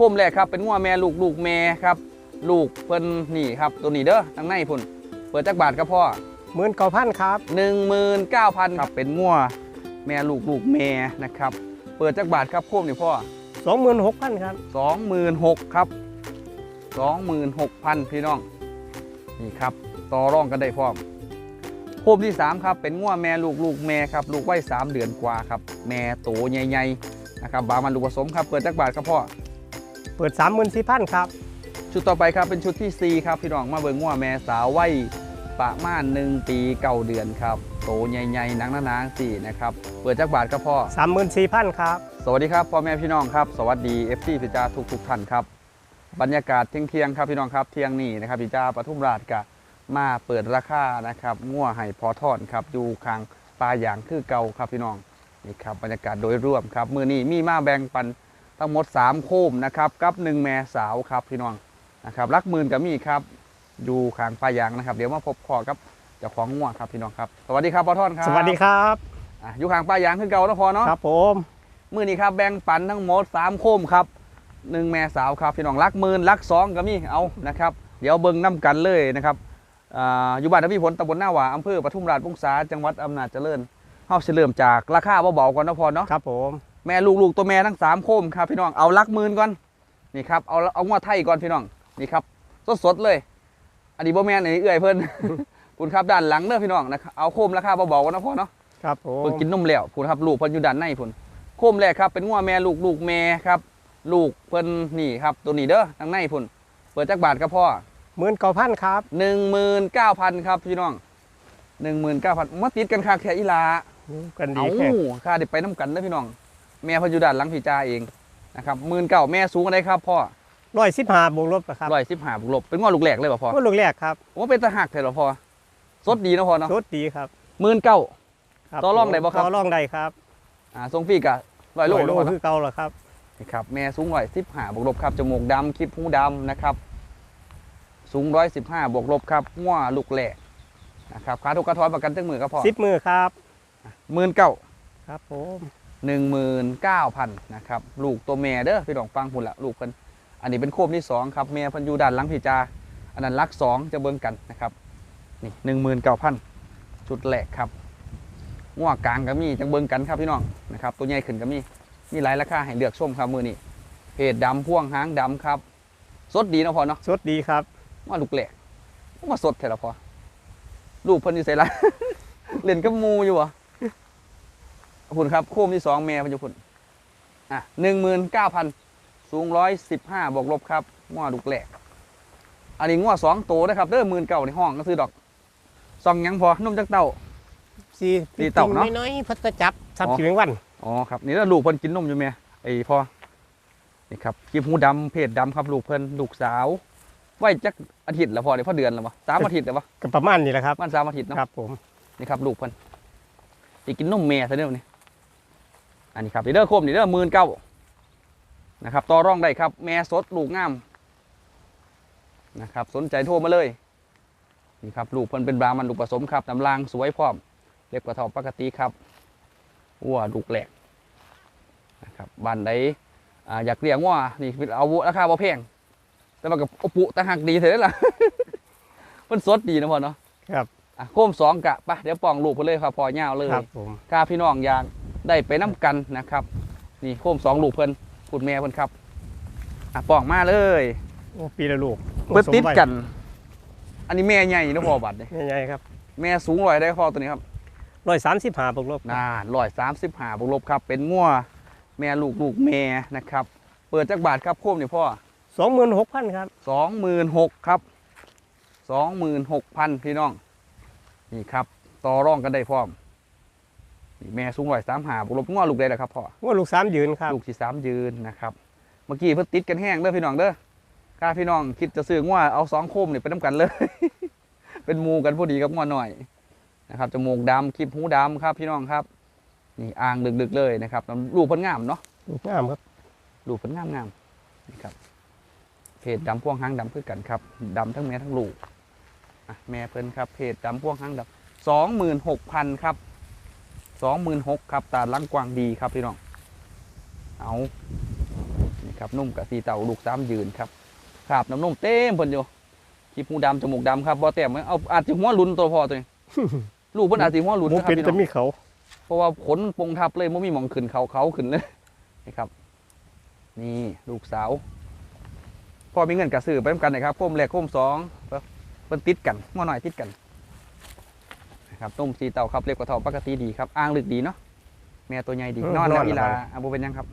โคมแรกครับเป็นงัวแม่ลูกลูกแม่ครับ ลูกเพิ่นนี่ครับตัวนี้เด้อทางในพุ่นเปิดจักบาทครับพ่อหมื่นเก้าพันครับ19,000ครับเป็นงัวแม่ลูกลูกแม่นะครับ เปิดจักบาทครับโคมนี่พ่อสองหมื่นหกพันครับ26,000ครับ26,000พี่น้องนี่ครับต่อรองกันได้พร้อมโคมที่สามครับเป็นงัวแม่ลูกลูกแม่ครับลูกไว้สามเดือนกว่าครับแม่โตใหญ่ๆนะครับบามันลูกผสมครับเปิดจักบาทครับพ่อ เปิดสามหมื่นสี่พันครับ ชุดต่อไปครับเป็นชุดที่ 4 ครับ พี่น้องมาเบิ่งงัวแม่สาววัยประมาณ1ปีเก่าเดือนครับโตใหญ่ๆหนังหนาๆสี่นะครับเปิดจักบาทครับพ่อสามหมื่นสี่พันครับสวัสดีครับพ่อแม่พี่น้องครับ สวัสดี FC พิจาทุกทุกๆท่านครับ บรรยากาศเที่ยงๆครับพี่น้องครับเที่ยงนี้นะครับพิจาปทุมราชกะมาเปิดราคานะครับงัวไห่พอทอนครับอยู่ข้างปลาอย่างคือเก่าครับพี่น้องนี่ครับบรรยากาศโดยรวมครับ มือนี้มีมาแบ่งปัน ทั้งหมด 3 โคมนะครับกับหนึ่งแม่สาวครับพี่น้องนะครับรักหมื่นกับมีครับอยู่ข้างปลาอย่างนะครับ เดี๋ยวมาพบพอกับเจ้าของงัวครับพี่น้องครับสวัสดีครับพอทอนครับสวัสดีครับอะอยู่ข้างปลาอย่างคือเก่าแล้วพอเนาะครับผมมือนี้ครับแบ่งปันทั้งหมด 3 โคมครับหนึ่งแม่สาวครับพี่น้องรักหมื่นรักสองก็มีเอานะครับ เดี๋ยวเบิ่งน้ำกันเลยนะครับอ่าอยู่บ้านทวีผลตำบลหน้าหวาอำเภอปทุมราชวงศาจังหวัดอำนาจเจริญเฮาสิเริ่มจากราคาเบาๆก่อนเนาะพอเนาะครับผม แม่ลูกๆตัวแม่ทั้ง3โคมครับพี่น้องเอารักหมื่นก่อนนี่ครับเอาเอางวดไทยก่อนพี่น้องนี่ครับสดๆเลย อันนี้บ่แม่นอันนี้เอื้อยเพิ่นคุณครับด้านหลังเด้อพี่น้องนะครับเอาโคมราคาเบาๆก่อนเนาะพอเนาะครับผมเพิ่งกินนมแล้วพูนครับลูกเพิ่นอยู่ด้านในพุ่นโคมแรกครับเป็นงัวแม่ลูกลูกแม่ครับลูกเพิ่นนี่ครับตัวนี้เด้อทางในพุ่นเปิดจักบาทครับพ่อหมื่นเก้าพันครับหนึ่งหมื่นเก้าพันครับพี่น้องหนึ่งหมื่นเก้าพันมาติดกันค่าแค่อีหลารู้กันดีเอาแค่ค่าเด็ไปน้ำกันเด้อพี่น้อง แม่เพิ่นอยู่ด้านหลังพี่จ้าเองนะครับหมื่นเก้าแม่สูงอะไรครับพ่อร้อยสิบห้าบวกลบนะครับร้อยสิบห้าบวกลบเป็นงัวลูกแหลกเลยป่ะพ่อก็ลูกแรกครับว่าเป็นตะหักเลยเหรอพ่อสดดีเนาะพ่อเนาะรถดีครับหมื่นเก้าครับต่อรองได้บ่ครับต่อรองได้ครับอ่าทรงฟรีกะร้อยโลร้อยโลเนาะพ่อเนาะคือเก่าเหรอครับนี่ครับแม่สูงร้อยสิบห้าบวกลบครับจมูกดำคลิปหูดำนะครับ สูงร้อยสิบห้าบวกลบครับง้วลูกแหลกนะครับขาทุกกระท้อนประกันตั้งมือก็พอสิบมือครับหมื่นเก้าครับผม หนึ่งหมื่นเก้าพันนะครับลูกตัวแม่เด้อพี่ดองฟังพุ่นละลูกเพิ่นอันนี้เป็นโคมที่สองครับแม่เพิ่นอยู่ด้านหลังพี่จาอันนั้นลักสองจะเบิ่งกันนะครับนี่หนึ่งหมื่นเก้าพันชุดแรกครับง้วกลางก็มีจังเบิ่งกันครับพี่น้องนะครับตัวใหญ่ขึ้นก็มีมีหลายราคาให้เลือกชมครับมือนี้เพจดำพ่วงหางดำครับ สดดีเนาะพอเนาะสดดีครับว่าลูกแหลกว่าสดแท้ละพอลูกเพิ่นอยู่ไสละเล่นกับหมูอยู่วะ คุณครับโคมที่สองแม่เพิ่นอยู่คุณอะหนึ่งหมื่นเก้าพันสูงร้อยสิบห้าบวกลบครับง้อลูกแหลกอันนี้ง้อสองโตนะครับเด้อหมื่นเก่าในห้องก็ซื้อดอกซองหยังพอนมจักเต้าสีตีเต่าเนอะน้อยๆพัดจับสับอ๋อขีแมงวันอ๋อครับนี่แล้วลูกเพิ่นกินนมอยู่แม่ไอ้พอนี่ครับกิบหูดำเพศดำครับลูกเพิ่นลูกสาวไว้จักอาทิตย์แล้วพอเดี๋ยวพอเดือนแล้ววะสามอาทิตย์แล้ววะก็ประมาณนี้แหละครับมันสามอาทิตย์เนาะครับผมนี่ครับลูกเพิ่นอีกินนมแม่ซะเด้อนี่ อันนี้ครับนี่เด้อโคมนี่เด้อหมื่นเก้านะครับต่อรองได้ครับ แม่สดลูกงามนะครับสนใจโทรมาเลยนี่ครับลูกเพิ่นเป็นบรามันลูกผสมครับน้ำลางสวยพร้อมเล็กกว่าเท่าปกติครับวัวลูกแหลกนะครับบ้านใดอ่าอยากเลี้ยงวัวนี่เอาราคาบ่แพงแต่ว่ากับอุปุตะหักดีเถอะล่ะมันสดดีนะพ่อเนาะครับอะโคมสองกะปะเดี๋ยวปองลูกไปเลยครับพอยาวเลยครับผมข้าพี่น้องอยาก ได้ไปน้ำกันนะครับ นี่โคมสองลูกเพิ่นพูดแม่เพิ่นครับอะปองมาเลยโอ้ปีละลูกเพิ่นติดกัน อันนี้แม่ใหญ่นะพอบัดเนี่ยใหญ่ๆครับ แม่สูงร้อยได้พอตัวนี้ครับร้อยสามสิบห้าบวกลบน่าร้อยสามสิบห้าบวกลบครับ เป็นงัวแม่ลูกลูกแม่นะครับ เปิดจักบาทครับโคมนี่พ่อสองหมื่นหกพันครับสองหมื่นหกครับสองหมื่นหกพันพี่น้อง นี่ครับ ต่อรองกันได้พร้อม นี่แม่สูงร้อยสามหาบวกลบง้อลูกได้แล้วครับพ่อว่าลูกสามยืนครับ ลูกที่สามยืนนะครับ เมื่อกี้เพิ่นติดกันแห้งเด้อพี่น้องเด้อถ้าพี่น้องคิดจะซื้อง้อเอาสองโคมนี่ไปน้ำกันเลย เป็นหมูกันพอดีกับง้อหน่อยนะครับจมูกดำคลิปหูดำครับพี่น้องครับ นี่อ่างดึกๆเลยนะครับลูกเพิ่นงามเนาะลูกงามครับลูกเพิ่นงามงามๆนี่ครับเพจดำพ่วงหางดำคือกันครับดำทั้งแม่ทั้งลูกอะแม่เพิ่นครับเพจดำพ่วงหางดำสองหมื่นหกพันครับ สองหมื่นหกครับตาลังกวางดีครับพี่น้อง เอานี่ครับนุ่มกับสีเต่าลูกสามยืนครับขาบน้ำนมเต็มเพิ่นอยู่ขี้หูดำจมูกดำครับบ่แต้มเอาอาจจะหัวหลุนตัวพอตัวเองลูกเพิ่นอาจสิหัวหลุนหมูนะครับเป็นพี่จะน้องมีเขา เพราะว่าขนมันปงทับเลยไม่มีหมองขึ้นเขาเขาขึ้นเลยนี่ครับ นี่ลูกสาวพอมีเงินกระสือไปนำกันนะครับโคมแรกโคมสองเพิ่นติดกันหัวหน่อยติดกัน นะครับต้มสีเต่าครับเรียกว่าเท่าปกติดีครับอ้างลึกดีเนาะแม่ตัวใหญ่ดี นอนแล้วอีลาอาบุเป็นยังครับ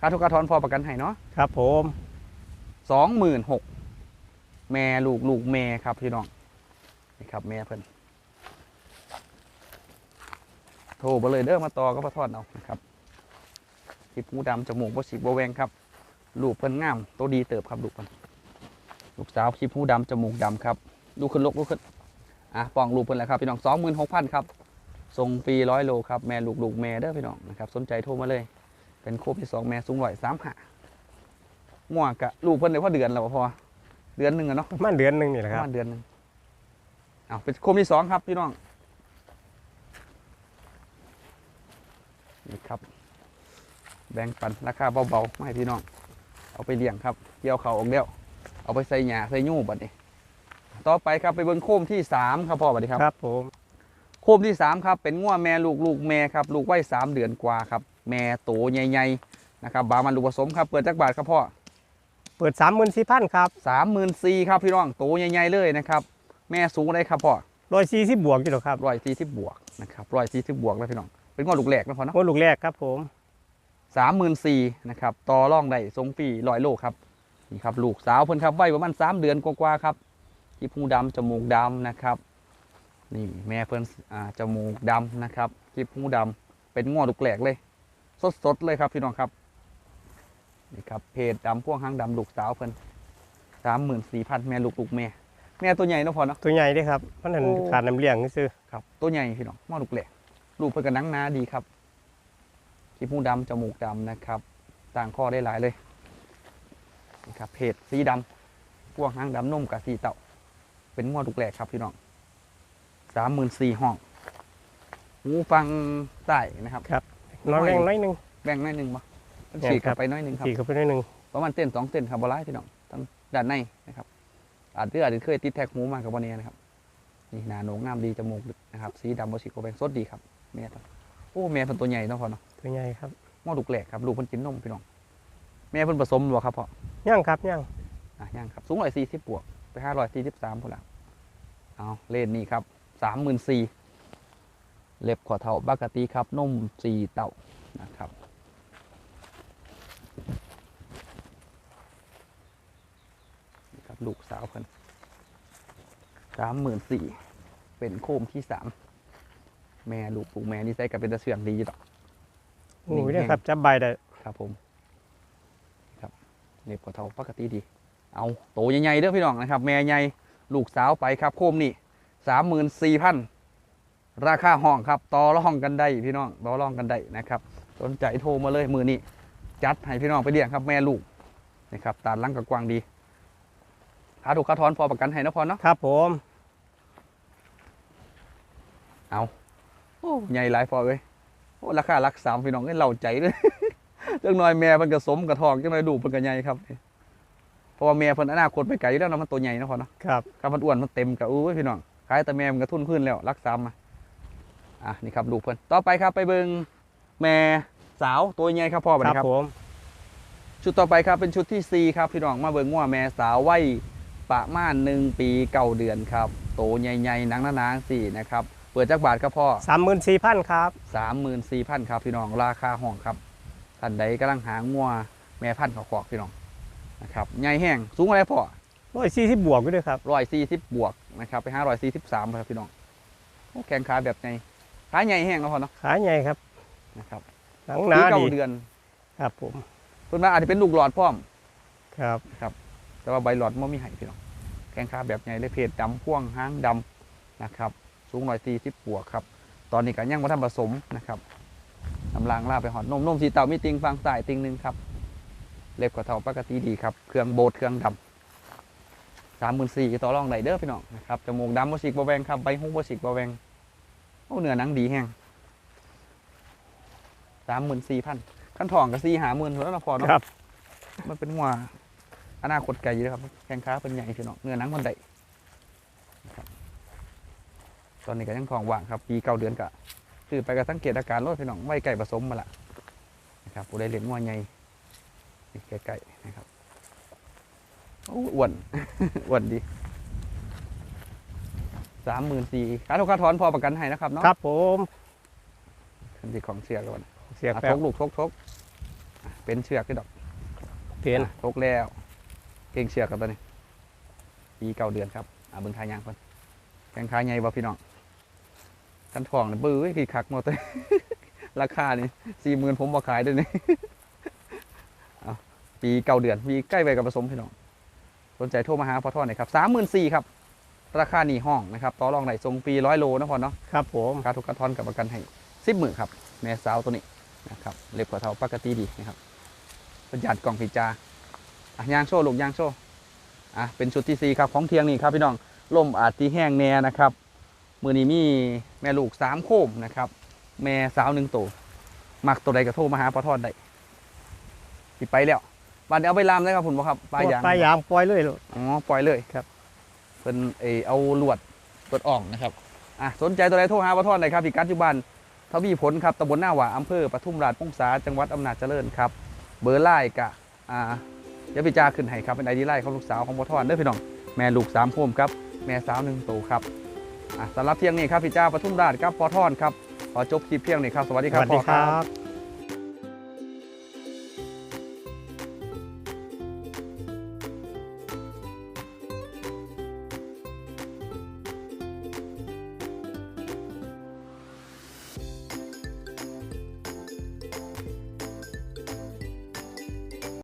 ค่าทุกค่าทอนพอประกันให้เนาะครับ ผมสองหมื่นหกแม่ลูกลูกแม่ครับพี่น้องนี่ครับแม่เพิ่นโทรมาเลยเด้อมาต่อก็มาทอดเอานะครับทิพหูดำจมูกบ่สีบ่แวงครับลูกเพิ่นงามตัวดีเติบครับลูกเพิ่นลูกสาวคลิปหูดำจมูกดำครับลูกขึ้นลกลูกขึ้น อะปองลูกเพิ่นแหละครับพี่น้องสองหมื่นหกพันครับส่งฟรีร้อยโลครับแม่ลูกลูกแม่เด้อพี่น้องนะครับสนใจโทรมาเลย เป็นโคบที่สองแม่สูงร้อยสามห้าง่วงกะลูกเพิ่นเลยพอเดือนแล้วบ่พอเดือนหนึ่งอะเนาะประมาณเดือนหนึงนี่แหละปคระรับมาณเดือนหนึ่งเอาเป็นโคมที่สองครับพี่น้องนี่ครับ แบ่งปันราคาเบาๆมาให้พี่น้อง เอาไปเลี้ยงครับเกี่ยวเขาออกเดียวเอาไปใส่หญ้าใส่ยูบัดนี้ ต่อไปครับไปเบิ่งโคมที่สามครับพ่อบัดนี้ครับครับผมโคมที่สามครับเป็นง่วแม่ลูกลูกแม่ครับลูกไว้สามเดือนกว่าครับ แม่โตใหญ่ๆนะครับบามันลูกผสมครับเปิดจักบาทครับพ่อเปิดสามหมื่นสี่พันครับสามหมื่นสี่ครับพี่น้องโตใหญ่ๆเลยนะครับแม่สูงได้ครับพ่อร้อยสี่สิบบวกอยู่หรอกครับร้อยสี่สิบบวกนะครับร้อยสี่สิบบวกแล้วพี่น้องเป็นงวดลูกแหลกนะพ่อเนาะงวดลูกแรกครับผมสามหมื่นสี่นะครับต่อร่องได้ทรงปีร้อยโลครับนี่ครับลูกสาวเพิ่นครับไว้ประมาณสามเดือนกว่าๆครับ ที่พูดำจมูกดำนะครับนี่แม่เพิ่นอ่าจมูกดำนะครับที่พูดำเป็นงวดลูกแหลกเลย สดๆเลยครับพี่น้องครับนี่ครับเพจดำพวกหางดำลูกสาวเพิ่นสามหมื่นสี่พันแม่ลูกลูกแม่แม่ตัวใหญ่เนาะพ่อเนาะตัวใหญ่เด้ครับมันนั่นโอ้ขาดน้ำเลี้ยงซื้อครับตัวใหญ่พี่น้องหม้อลูกแหลกลูกเพิ่นก็หนังหนาดีครับขี้มูดำจมูกดำนะครับต่างข้อได้หลายเลยนี่ครับเพจสีดำพวกหางดำนุ่มกับสีเต่า เป็นหม้อลูกแหลกครับพี่น้องสามหมื่นสี่ห้องหูฟังใต้นะครับน้องแรงน้อยหนึงแบ่งหน้อยหนึ่งบ่มันแม่นฉีกครัเข้าบไปหน้อยหนึ่งครับสี่เข้าไปน้อยหนึงประมาณเต้นสองเต้นครับบอลไล่พี่น้องทั้งด้านในนะครับอาจจะอาจจะเคยติดแท็กหมูมากับวันนี้นะครับนี่หนาโหนงงามดีจมูกลึกนะครับ สีดำบอชิโกแบงสดดีครับแม่ตัวโอ้แม่เป็นตัวใหญ่เนาะพ่อเนาะตัวใหญ่ครับหม้อลูกแหลกครับลูกเพิ่นกินนมพี่น้องแม่เพิ่นผสมบ่ครับพ่อย่างครับย่างอะย่างครับ สูงร้อยสี่สิบบวก ไปห้าร้อยสี่สิบสามพุ่นละเอาเลนนี่ครับสามหมื่นสี่เล็บขอเท่าปกติครับนมสี่เต่านะครับนี่ครับลูกสาวเพิ่นสามหมื่นสี่เป็นโคมที่สามแม่ลูกปลูกแม่นี่ใส่กับเป็นตะเสื่องดีอยู่ดอกโอ้ยนิ่งเนี่ยแห้งครับจับใบได้ครับผม ครับเล็บกว่าเท่าปกติดี เอาโตใหญ่ๆเด้อพี่น้องนะครับ แม่ใหญ่ลูกสาวไปครับโคมนี่สามหมื่นสี่พันราคาห้องครับต่อรองกันได้พี่น้องต่อรองกันได้นะครับสนใจโทรมาเลยมือนี้จัดให้พี่น้องไปเลี้ยงครับแม่ลูกนะครับตาดลังกับกวางดีค่าถูกค่าถอนพอประกันให้นะพอเนาะครับผม เอาโอ้ใหญ่หลายพอเลยโอ้ราคารักสามพี่น้องให้เราใจเลยเรื่องน้อยแม่มันก็สมกับทองจังเลยดูกมันก็ใหญ่ครับ เพราะว่าแม่เพิ่นอนาคตไปไกลอยู่แล้วเนาะมันตัวใหญ่เนาะพอเนาะครับครับมันอ้วนมันเต็มกับอู้ยพี่น้องขายแต่แม่มันก็ทุนพื้นแล้วรักสามมาอะนี่ครับลูกเพิ่นต่อไปครับไปเบิ่งแม่สาวตัวใหญ่ครับพ่อบัดครับนี้ครับผมชุดต่อไปครับเป็นชุดที่4ครับพี่น้องมาเบิ่งว่าแม่สาววัยประมาณหนึ่งปีเก้าเดือนครับโตใหญ่ๆหนังหนาๆสี่นะครับเปิดจักบาทครับพ่อสามหมื่นสี่พันครับสามหมื่นสี่พันครับพี่น้องราคาห้องครับท่านใดกำลังหางัวแม่พันธุ์ขอกๆพี่น้อง นะครับใหญ่แห้งสูงอะไรพ่อร้อยสี่สิบบวกอยู่ด้วยครับร้อยสี่สิบบวกนะครับไปห้าร้อยสี่สิบสามครับพี่น้องโอ้แข้งขาแบบไงขาใหญ่แห้งแล้วพ่อเนาะขาใหญ่ครับนะครับหนังหนาปีเก้าดีเดือนครับผมเพิ่นมาอาจจะเป็นลูกหลอดพร้อมครับ แต่ว่าใบหลอดมันไม่ให้พี่น้องแข้งขาแบบใหญ่เลยเพจดำพ่วงหางดำนะครับ สูงร้อยสี่สิบบวกครับ ตอนนี้ก็ยังมาทำผสมนะครับน้ำลางลาไปหอดนมนมสีเต่ามีติงฟังสายติงหนึ่งครับ เล็บกว่าเท่าปกติดีครับ เครื่องโบดเครื่องดำสามหมื่นสี่ต่อรองไดเดอร์พี่น้องนะครับจมูกดำบสิกบแวงครับใบหุ้งบสิกบแวงโอ้เนื้อหนังดีแห้งสามหมื่นสี่พันขั้นทองกับสี่หาหมื่นแล้วนะพอเนาะครับมันเป็นงัวอนาคตไกลอยู่นะครับแข้งขาเป็นใหญ่พี่น้องเนื้อหนังมันได้นะครับตอนนี้ก็ยังทองว่างครับ ปีเก้าเดือนกะซื้อไปก็สังเกตอาการรถพี่น้องไว้ไก่ผสมมาละนะครับผู้ใดเลี้ยงงัวใหญ่ นี่ไก่ๆนะครับโอ้อ้วนอ้วนดีสามหมื่นสี่ค่าทุกค่าถอนพอประกันให้นะครับเนาะครับผมขึ้นที่ของเชือกก่อนเสียอะแป๊ทบกลูกทกทกอะเป็นเชือกที่ดอกเพียนอะทกแล้วเก่งเชือกครับตอนนี้ปีเก้าเดือนครับอะเบิ่งทายยางเพิ่นแข่งขายใหญ่บ่พี่น้องกันทองนี่บื้อกี่คักหมดเลยราคานี่สี่หมื่นผมบ่ขายด้วยนี่เอา ปีเก้าเดือนปีใกล้ไปกับผสมพี่น้องสนใจโทรมาหาพ่อทอดหน่อยครับสามหมื่นสี่ครับ ราคานี่ห้องนะครับต่อรองไหนทรงปีร้อยโลนะพอเนาะครับผมการทุกการทอนกับประกันให้สิบหมื่นครับแม่สาวตัวนี้นะครับเล็บกว่าเท่าปกติดีนะครับประหยัดกล่องพิจาอะยางโซ่ลูกยางโซ่อะเป็นชุดที่สี่ครับของเทียงนี่ครับพี่น้องล่มอาจที่แห้งแน่นะครับมือนี้มีแม่ลูกสามโคมนะครับแม่สาวหนึ่งตัวมักตัวใดก็โทรมาหาปอทอดได้สิไปแล้ว บานนี้เอาไปลามได้ครับผมบอกครับปลายยางปลายยางปล่อยเลยลูกอ๋อปล่อยเลยครับเป็นเออเอาลวดลวดอ่องนะครับอะสนใจตัวใดโทรหาปอทอดหน่อยครับพิกัดอยู่บ้านทวีผลครับตำบลหน้าหว่าอำเภอปทุมราชพงษาจังหวัดอำนาจเจริญครับ เบอร์ไล่กะอ่าเดี๋ยวพี่จาขึ้นให้ครับเป็นไอดีไล่ของลูกสาวของพ่อทอนเด้อพี่น้องแม่ลูกสามโคมครับแม่สาวหนึ่งตัวครับอะสำหรับเที่ยงนี้ครับพี่จาปทุมราชครับพ่อทอนครับขอจบคลิปเพียงนี้ครับสวัสดีสครับวัสดีพ่อครับ